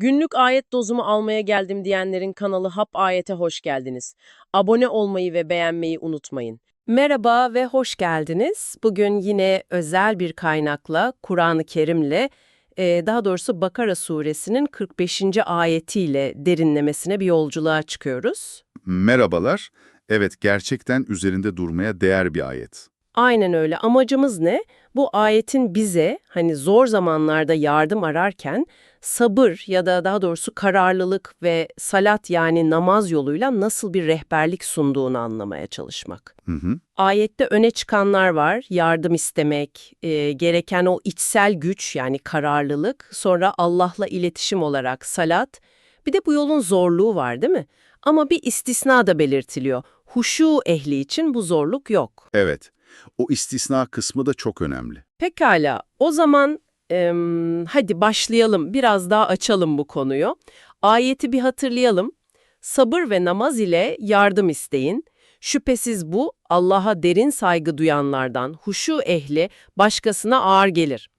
Günlük ayet dozumu almaya geldim diyenlerin kanalı Hap Ayet'e hoş geldiniz. Abone olmayı ve beğenmeyi unutmayın. Merhaba ve hoş geldiniz. Bugün yine özel bir kaynakla, Kur'an-ı Kerim'le, e, daha doğrusu Bakara suresinin 45. ayetiyle derinlemesine bir yolculuğa çıkıyoruz. Merhabalar. Evet, gerçekten üzerinde durmaya değer bir ayet. Aynen öyle. Amacımız ne? Bu ayetin bize hani zor zamanlarda yardım ararken sabır ya da daha doğrusu kararlılık ve salat yani namaz yoluyla nasıl bir rehberlik sunduğunu anlamaya çalışmak. Hı hı. Ayette öne çıkanlar var. Yardım istemek, e, gereken o içsel güç yani kararlılık, sonra Allah'la iletişim olarak salat. Bir de bu yolun zorluğu var değil mi? Ama bir istisna da belirtiliyor. Huşu ehli için bu zorluk yok. Evet. O istisna kısmı da çok önemli. Pekala, o zaman em, hadi başlayalım, biraz daha açalım bu konuyu. Ayeti bir hatırlayalım. Sabır ve namaz ile yardım isteyin. Şüphesiz bu Allah'a derin saygı duyanlardan, huşu ehli başkasına ağır gelir.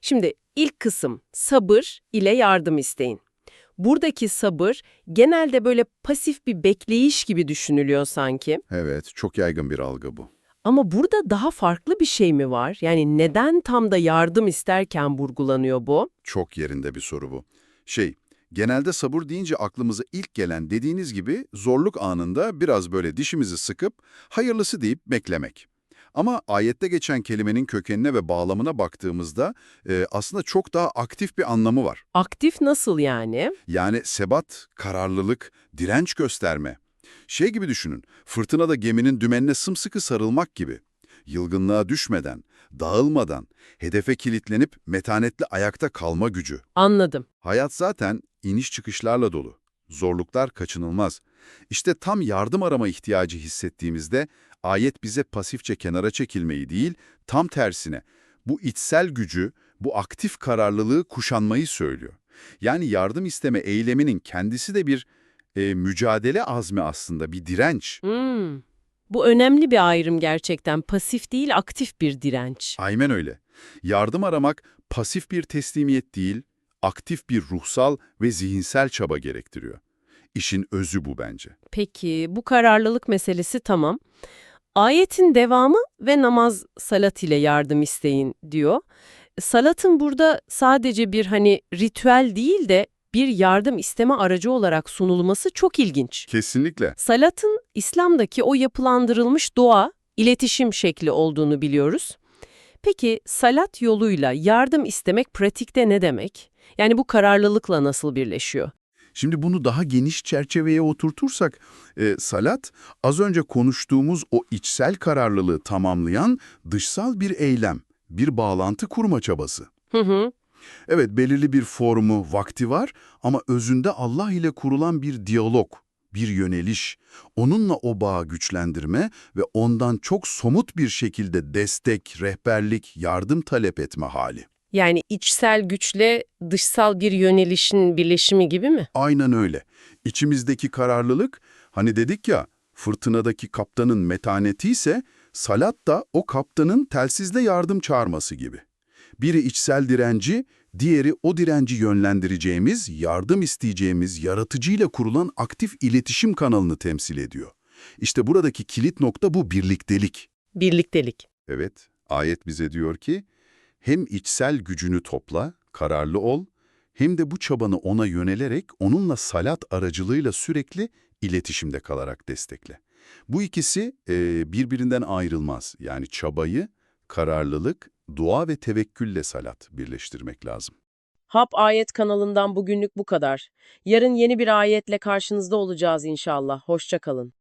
Şimdi ilk kısım sabır ile yardım isteyin. Buradaki sabır genelde böyle pasif bir bekleyiş gibi düşünülüyor sanki. Evet, çok yaygın bir algı bu. Ama burada daha farklı bir şey mi var? Yani neden tam da yardım isterken vurgulanıyor bu? Çok yerinde bir soru bu. Şey, genelde sabır deyince aklımıza ilk gelen dediğiniz gibi zorluk anında biraz böyle dişimizi sıkıp hayırlısı deyip beklemek. Ama ayette geçen kelimenin kökenine ve bağlamına baktığımızda e, aslında çok daha aktif bir anlamı var. Aktif nasıl yani? Yani sebat, kararlılık, direnç gösterme. Şey gibi düşünün, fırtınada geminin dümenine sımsıkı sarılmak gibi. Yılgınlığa düşmeden, dağılmadan, hedefe kilitlenip metanetli ayakta kalma gücü. Anladım. Hayat zaten iniş çıkışlarla dolu. Zorluklar kaçınılmaz. İşte tam yardım arama ihtiyacı hissettiğimizde ayet bize pasifçe kenara çekilmeyi değil, tam tersine bu içsel gücü, bu aktif kararlılığı kuşanmayı söylüyor. Yani yardım isteme eyleminin kendisi de bir e, mücadele azmi aslında, bir direnç. Hmm. Bu önemli bir ayrım gerçekten. Pasif değil, aktif bir direnç. Aynen öyle. Yardım aramak pasif bir teslimiyet değil, aktif bir ruhsal ve zihinsel çaba gerektiriyor. İşin özü bu bence. Peki, bu kararlılık meselesi tamam. Ayetin devamı ve namaz salat ile yardım isteyin diyor. Salatın burada sadece bir hani ritüel değil de bir yardım isteme aracı olarak sunulması çok ilginç. Kesinlikle. Salatın İslam'daki o yapılandırılmış dua, iletişim şekli olduğunu biliyoruz. Peki salat yoluyla yardım istemek pratikte ne demek? Yani bu kararlılıkla nasıl birleşiyor? Şimdi bunu daha geniş çerçeveye oturtursak, e, salat az önce konuştuğumuz o içsel kararlılığı tamamlayan dışsal bir eylem, bir bağlantı kurma çabası. Hı hı. Evet belirli bir formu, vakti var ama özünde Allah ile kurulan bir diyalog, bir yöneliş, onunla o bağı güçlendirme ve ondan çok somut bir şekilde destek, rehberlik, yardım talep etme hali. Yani içsel güçle dışsal bir yönelişin birleşimi gibi mi? Aynen öyle. İçimizdeki kararlılık, hani dedik ya, fırtınadaki kaptanın metaneti ise, salat da o kaptanın telsizle yardım çağırması gibi. Biri içsel direnci, diğeri o direnci yönlendireceğimiz, yardım isteyeceğimiz yaratıcıyla kurulan aktif iletişim kanalını temsil ediyor. İşte buradaki kilit nokta bu birliktelik. Birliktelik. Evet, ayet bize diyor ki, hem içsel gücünü topla, kararlı ol, hem de bu çabanı ona yönelerek onunla salat aracılığıyla sürekli iletişimde kalarak destekle. Bu ikisi e, birbirinden ayrılmaz. Yani çabayı, kararlılık, dua ve tevekkülle salat birleştirmek lazım. Hap Ayet kanalından bugünlük bu kadar. Yarın yeni bir ayetle karşınızda olacağız inşallah. Hoşça kalın.